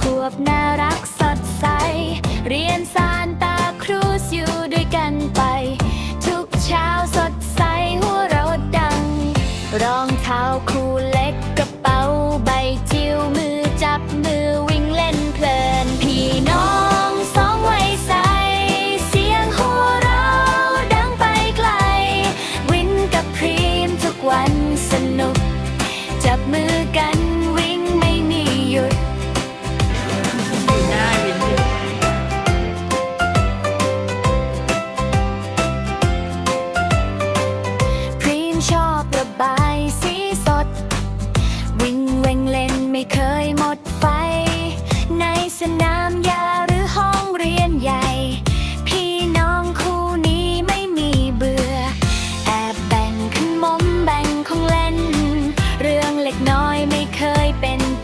ขวบน่ารักสดใส เรียนซานตาครูสอยู่ด้วยกันไป ทุกเช้าสดใสหัวเราดัง รองเท้าคู่เล็กกระเป๋าใบจิ๋วมือจับมือวิ่งเล่นเพลินพี่น้องสองวัใส เสียงหัวเราดังไปไกล วินกับพรีมทุกวันสนุก จับมือกัน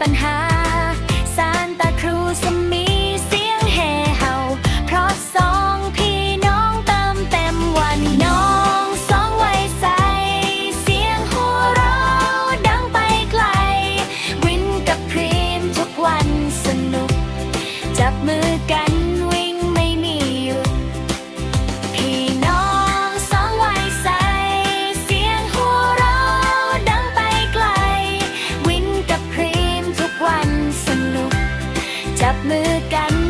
ปัญหาซานตาครูสมีเสียงเฮเห่า เพราะสองพี่น้องเติมเต็มวันน้องสองวัยใส เสียงหัวเราดังไปไกล วินกับครีมทุกวันสนุก จับมือ จับมือกัน